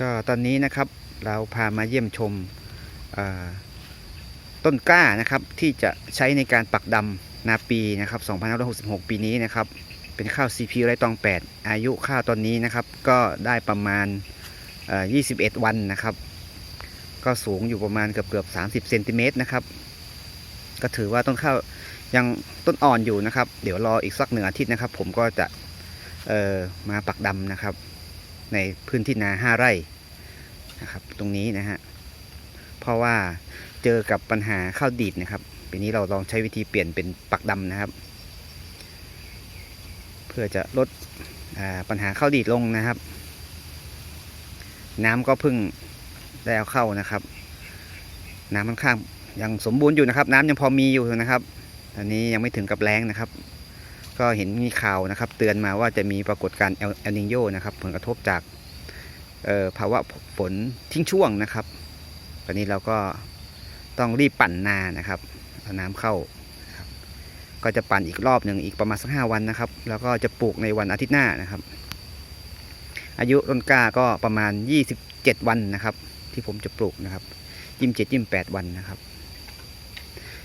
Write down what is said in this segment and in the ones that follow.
ก็ตอนนี้นะครับเราพามาเยี่ยมชมต้นกล้านะครับที่จะใช้ในการปักดำนาปีนะครับ2566 ปีนี้นะครับ เป็นข้าว CP ไรตอง 8 อายุข้าวตอนนี้นะครับก็ได้ประมาณ 21 วันนะครับ ก็สูงอยู่ประมาณเกือบเกือบ30เซนติเมตรนะครับ ก็ถือว่าต้นข้าวยังต้นอ่อนอยู่นะครับ เดี๋ยวรออีกสักหนึ่งอาทิตย์นะครับ ผมก็จะมาปักดำนะครับ ในพื้นที่นาห้าไร่นะครับ ตรงนี้นะฮะเพราะว่าเจอกับปัญหาข้าวดีดนะครับปีนี้เราลองใช้วิธีเปลี่ยนเป็นปักดำนะครับ เพื่อจะลดปัญหาข้าวดีดลงนะครับ น้ำก็พิ่งได้เอาเข้านะครับ น้ำค่อนข้างยังสมบูรณ์อยู่นะครับ น้ำยังพอมีอยู่นะครับตอนนี้ยังไม่ถึงกับแรงนะครับ ก็เห็นมีข่าวนะครับ เตือนมาว่าจะมีปรากฏการณ์เอลนิโยนะครับผลกระทบจากภาวะฝนทิ้งช่วงนะครับ ตอนนี้เราก็ต้องรีบปั่นนานะครับเอาน้ำเข้า ก็จะปั่นอีกรอบหนึ่งอีกประมาณสักห้าวันนะครับ แล้วก็จะปลูกในวันอาทิตย์หน้านะครับ อายุต้นกล้าก็ประมาณ 27 วันนะครับ ที่ผมจะปลูกนะครับยี่สิบเจ็ดยี่สิบแปดวันนะครับ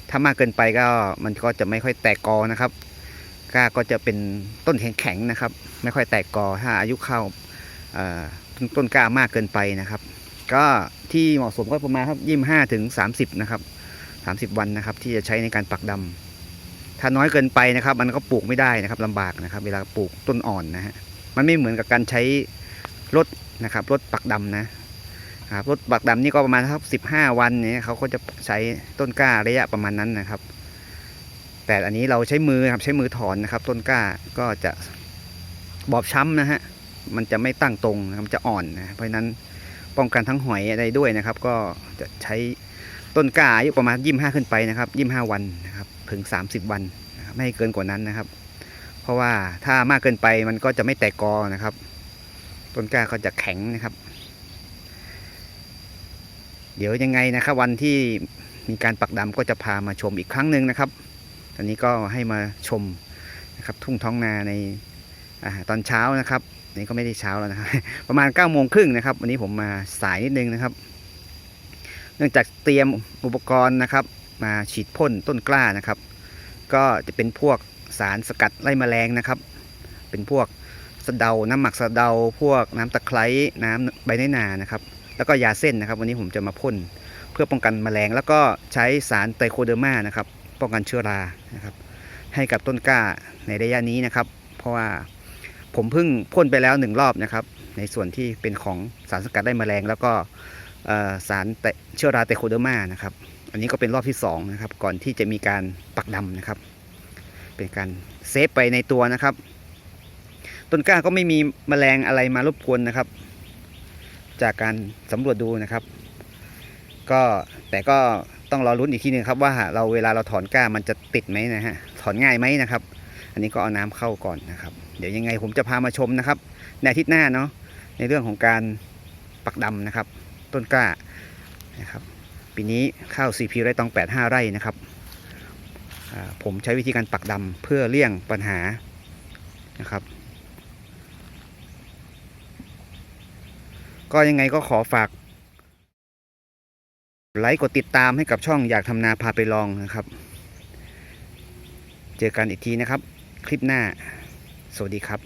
ถ้ามากเกินไปก็มันก็จะไม่ค่อยแตกกอนะครับ ก้าก็จะเป็นต้นแข็งๆนะครับ ไม่ค่อยแตกกอถ้าอายุเข้าต้นต้นกล้ามากเกินไปนะครับ ก็ที่เหมาะสมก็ประมาณครับยี่ห้าถึงสามสิบนะครับสามสิบวันนะครับ ที่จะใช้ในการปักดำถ้าน้อยเกินไปนะครับ มันก็ปลูกไม่ได้นะครับลำบากนะครับ เวลาปลูกต้นอ่อนนะฮะมันไม่เหมือนกับการใช้รถนะครับรถปักดำนะครับรถปักดำนี่ก็ประมาณครับสิบห้าวันเนี่ยเขาก็จะใช้ต้นกล้าระยะประมาณนั้นนะครับ แต่อันนี้เราใช้มือครับใช้มือถอนนะครับ ต้นกล้าก็จะบอบช้ำนะฮะมันจะไม่ตั้งตรงนะครับมันจะอ่อนนะเพราะนั้นป้องกันทั้งหอยอะไรด้วยนะครับ ก็จะใช้ต้นกล้าอายุประมาณยี่ห้าขึ้นไปนะครับยี่ห้าวันนะครับถึงสามสิบวันนะครับไม่ให้เกินกว่านั้นนะครับ เพราะว่าถ้ามากเกินไปมันก็จะไม่แตกกอนะครับ ต้นกล้าก็จะแข็งนะครับ เดี๋ยวยังไงนะครับ วันที่มีการปักดำก็จะพามาชมอีกครั้งหนึ่งนะครับ อนนี้ก็ให้มาชมนะครับทุ่งท้องนาในอาตอนเช้านะครับนนี่ก็ไม่ได้เช้าแล้วนะครับประมาณ9ก้าโมงครึ่งนะครับ วันนี้ผมมาสายนิดนึงนะครับ เนื่องจากเตรียมอุปกรณ์นะครับ มาฉีดพ่นต้นกล้านะครับ ก็จะเป็นพวกสารสกัดไล่แมลงนะครับ เป็นพวกสะเดา น้ำหมักสะเดา พวกน้ำตะไคร้น้ำใบไน้นานะครับ แล้วก็ยาเส้นนะครับ วันนี้ผมจะมาพ่นเพื่อป้องกันแมลง แล้วก็ใช้สารไตรโคเดอร์มานะครับ ป้องกันเชื้อรานะครับ ให้กับต้นกล้าในระยะนี้นะครับ เพราะว่าผมเพิ่งพ่นไปแล้วหนึ่งรอบนะครับ ในส่วนที่เป็นของสารสกัดได้แมลง แล้วก็สารเชื้อราไตโคเดอร์มานะครับ อันนี้ก็เป็นรอบที่สองนะครับก่อนที่จะมีการปักดำนะครับ เป็นการเซฟไปในตัวนะครับ ต้นกล้าก็ไม่มีแมลงอะไรมารบกวนนะครับ จากการสำรวจดูนะครับ ก็แต่ก็ ต้องรอรุ้นอีกทีหนึงครับว่าเราเวลาเราถอนก้ามันจะติดไหมนะฮะถอนง่ายไหมนะครับ อันนี้ก็เอาน้ำเข้าก่อนนะครับ เดี๋ยวยังไงผมจะพามาชมนะครับ ในอาทิตย์หน้าเนาะในเรื่องของการปักดำนะครับ ต้นกล้านะครับปีนี้ข้าวซีพีไร่ตอง8 5 ไร่นะครับผมใช้วิธีการปักดำเพื่อเลี่ยงปัญหานะครับ ก็ยังไงก็ขอฝาก ไลค์กดติดตามให้กับช่องอยากทำนาพาไปลองนะครับ เจอกันอีกทีนะครับ คลิปหน้า สวัสดีครับ